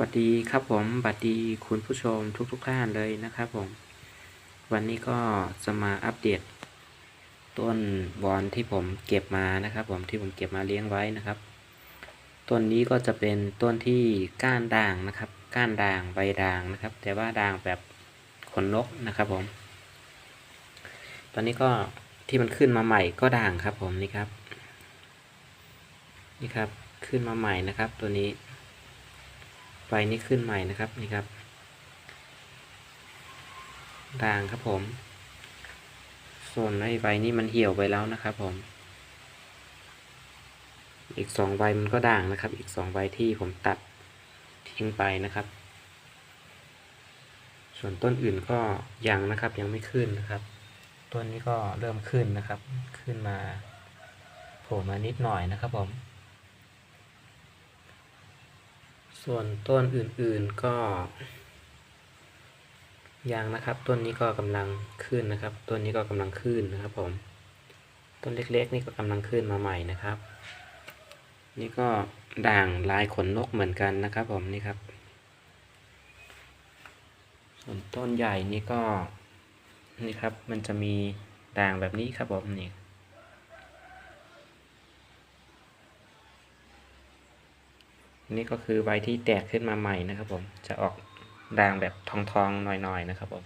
วัสดีครับผมบัดดีคุณผู้ชมทุกๆท่านเลยนะครับผม วันนี้ก็จะมาอัปเดต ต้นบอนที่ผมเก็บมานะครับ ผมที่ผมเก็บมาเลี้ยงไว้นะครับ ต้นนี้ก็จะเป็นต้นที่ก้านด่างนะครับ ก้านด่างใบด่างนะครับ แต่ว่าด่างแบบขนนกนะครับผม ตอนนี้ก็ที่มันขึ้นมาใหม่ก็ด่างครับผมนี่ครับ นี่ครับขึ้นมาใหม่นะครับ ตัวนี้ ไฟนี้ขึ้นใหม่นะครับนี่ครับด่างครับผม ส่วนไอ้ใบนี้มันเหี่ยวไปแล้วนะครับผม อีกสองใบมันก็ด่างนะครับ อีกสองใบที่ผมตัดทิ้งไปนะครับ ส่วนต้นอื่นก็ยังนะครับยังไม่ขึ้นนะครับ ต้นนี้ก็เริ่มขึ้นนะครับ ขึ้นมาโผล่มานิดหน่อยนะครับผม ส่วนต้นอื่นๆก็ยังนะครับต้นนี้ก็กำลังขึ้นนะครับ ต้นนี้ก็กำลังขึ้นนะครับผม ต้นเล็กๆ นี่ก็กำลังขึ้นมาใหม่นะครับ นี่ก็ด่างลายขนนกเหมือนกันนะครับผมนี่ครับ ส่วนต้นใหญ่นี่ก็นี่ครับมันจะมีด่างแบบนี้ครับผมนี่ นี่ก็คือใบที่แตกขึ้นมาใหม่นะครับผมจะออกด่างแบบทองๆหน่อยๆนะครับผม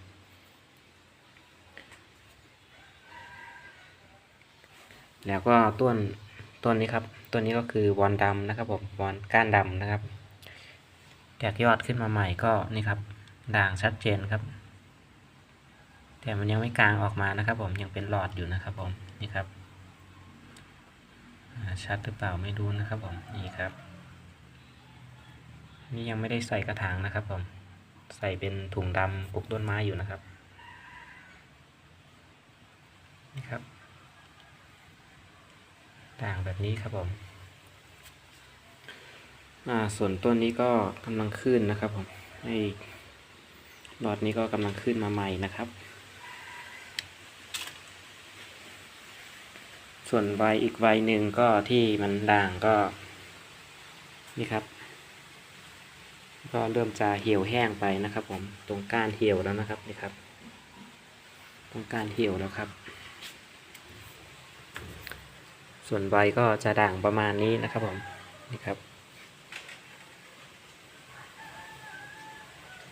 แล้วก็ต้นต้นนี้ครับต้นนี้ก็คือวอนดำนะครับผมวอนก้านดำนะครับแตกยอดขึ้นมาใหม่ก็นี่ครับด่างชัดเจนครับ แต่มันยังไม่กลางออกมานะครับ ผมยังเป็นหลอดอยู่นะครับผมนี่ครับชัดหรือเปล่าไม่รู้นะครับผมนี่ครับ นี่ยังไม่ได้ใส่กระถางนะครับผม ใส่เป็นถุงดำปลูกต้นไม้อยู่นะครับ นี่ครับ ต่างแบบนี้ครับผมอ่าส่วนต้นนี้ก็กำลังขึ้นนะครับผมไอ้หลอดนี้ก็กำลังขึ้นมาใหม่นะครับ ส่วนใบอีกใบหนึ่งก็ที่มันด่างก็ นี่ครับ ก็เริ่มจะเหี่ยวแห้งไปนะครับ ผมตรงก้านเหี่ยวแล้วนะครับนี่ครับ ตรงก้านเหี่ยวแล้วครับ ส่วนใบก็จะด่างประมาณนี้นะครับผมนี่ครับ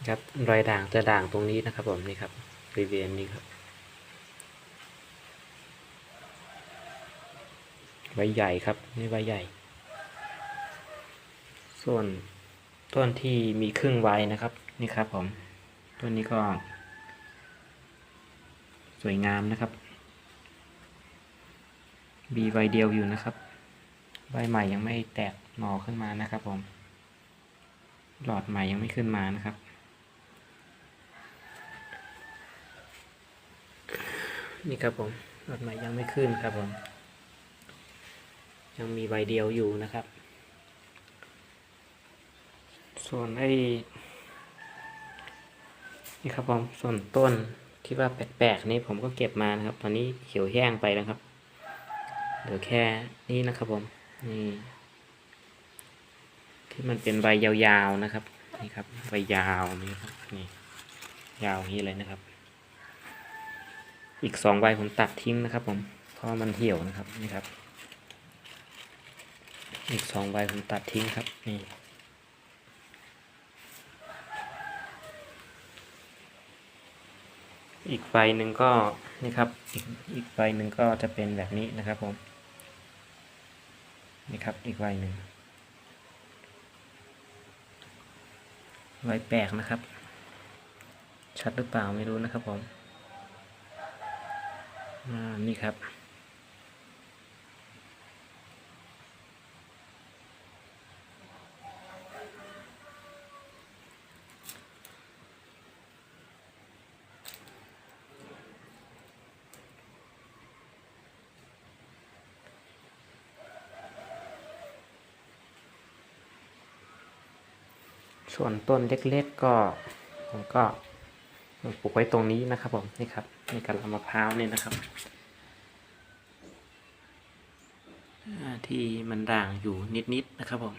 ครับรอยด่างจะด่างตรงนี้นะครับผมนี่ครับบริเวณนี้ครับ ใบใหญ่ครับนี่ใบใหญ่ ส่วน ต้นที่มีครึ่งใบนะครับนี่ครับผมต้นนี้ก็ สวยงามนะครับมีใบเดียวอยู่นะครับ ใบใหม่ยังไม่แตกหน่อขึ้นมานะครับผม หลอดใหม่ยังไม่ขึ้นมานะครับ นี่ครับผมหลอดใหม่ยังไม่ขึ้นครับผม ยังมีใบเดียวอยู่นะครับ ส่วนไอ้นี่ครับผมส่วนต้นที่ว่าแปลกๆนี่ผมก็เก็บมานะครับ ตอนนี้เขียวแห้งไปแล้วครับเหลือแค่นี้นะครับผมนี่ที่มันเป็นใบยาวๆนะครับนี่ครับใบยาวนี่ครับนี่ยาวนี้เลยนะครับ อีกสองใบผมตัดทิ้งนะครับ ผมเพราะมันเหี่ยวนะครับนี่ครับ อีกสองใบผมตัดทิ้งครับนี่ อีกไฟหนึ่งก็นี่ครับอีกอีกไฟหนึ่งก็จะเป็นแบบนี้นะครับผมนี่ครับอีกไฟหนึ่งใบแปลกนะครับ ชัดหรือเปล่าไม่รู้นะครับผมอ่านี่ครับ ส่วนต้นเล็กๆก็ผมก็ปลูกไว้ตรงนี้นะครับผมนี่ครับนี่กระลำมะพร้าวนี่นะครับที่มันด่างอยู่นิดๆนะครับผม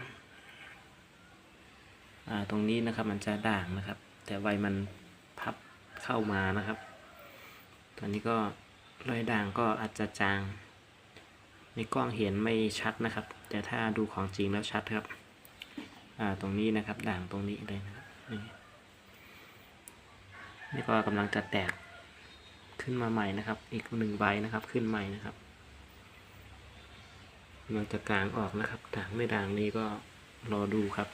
ตรงนี้นะครับมันจะด่างนะครับ แต่ใบมันพับเข้ามานะครับ ตอนนี้ก็รอยด่างก็อาจจะจาง ในกล้องเห็นไม่ชัดนะครับ แต่ถ้าดูของจริงแล้วชัดครับ อ่าตรงนี้นะครับ ด่างตรงนี้เลยนะครับนี่นี่ก็กำลังจะแตกขึ้นมาใหม่นะครับ อีกหนึ่งใบนะครับ ขึ้นใหม่นะครับกำลังจะกลางออกนะครับด่างไม่ด่างนี้ก็รอดูครับ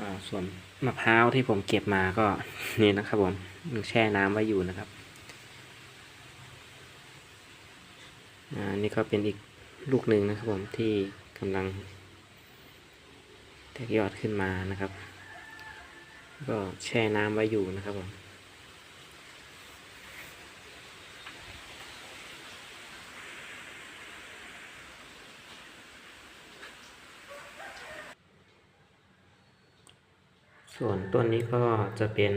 อ่าส่วนมะพร้าวที่ผมเก็บมาก็นี่นะครับผมยังแช่น้ำไว้อยู่นะครับ อ่า นี่ก็เป็นอีก ลูกหนึ่งนะครับผมที่กำลังแตกยอดขึ้นมานะครับ ก็แช่น้ำไว้อยู่นะครับผมส่วนต้นนี้ก็จะเป็น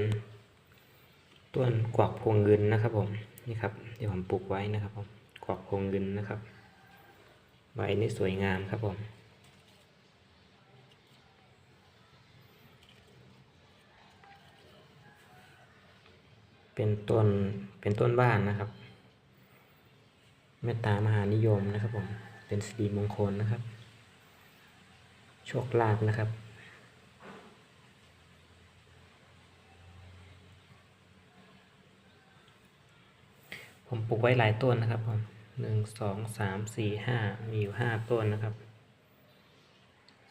ต้นกวักพวงเงินนะครับผมนี่ครับเดี๋ยวผมปลูกไว้นะครับผมกวักพวงเงินนะครับ ใบนี่สวยงามครับผมเป็นต้นเป็นต้นบ้านนะครับเมตตามหานิยมนะครับผมเป็นสิริมงคลนะครับ โชคลาภนะครับ ผมปลูกไว้หลายต้นนะครับผม หนึ่งสองสามสี่ห้ามีอยู่ห้าต้นนะครับ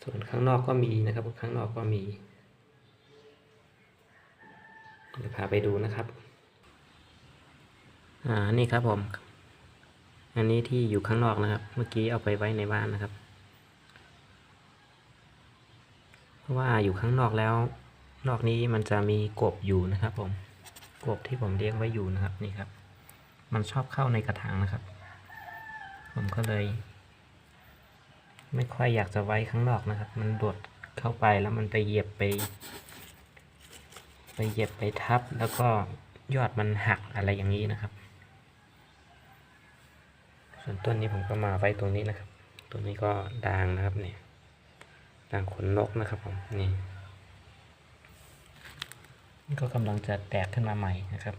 ส่วนข้างนอกก็มีนะครับ ข้างนอกก็มีเดี๋ยวพาไปดูนะครับ อ่า นี่ครับผม อันนี้ที่อยู่ข้างนอกนะครับ เมื่อกี้เอาไปไว้ในบ้านนะครับ เพราะว่าอยู่ข้างนอกแล้ว นอกนี้มันจะมีกบอยู่นะครับ ผม กบที่ผมเลี้ยงไว้อยู่นะครับ นี่ครับ มันชอบเข้าในกระถางนะครับ ผมก็เลย ไม่ค่อยอยากจะไว้ข้างนอกนะครับ มันดดเข้าไปแล้วมันไปเหยียบไป ไปเหยียบไปทับแล้วก็ยอดมันหักอะไรอย่างนี้นะครับ ส่วนต้นนี้ผมก็มาไว้ตรงนี้นะครับ ตัวนี้ก็ด่างนะครับเนี่ยด่างขนนกนะครับผมนี่ก็กำลังจะแตกขึ้นมาใหม่นะครับ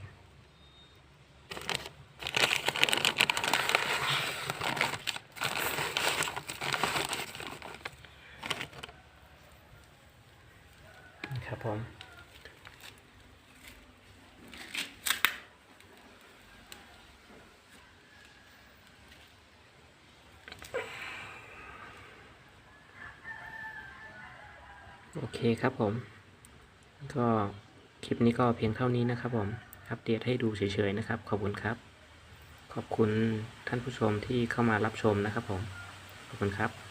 ครับผมโอเคครับผม ก็คลิปนี้ก็เพียงเท่านี้นะครับผม อัปเดตให้ดูเฉยๆนะครับ ขอบคุณครับ ขอบคุณท่านผู้ชมที่เข้ามารับชมนะครับผม ขอบคุณครับ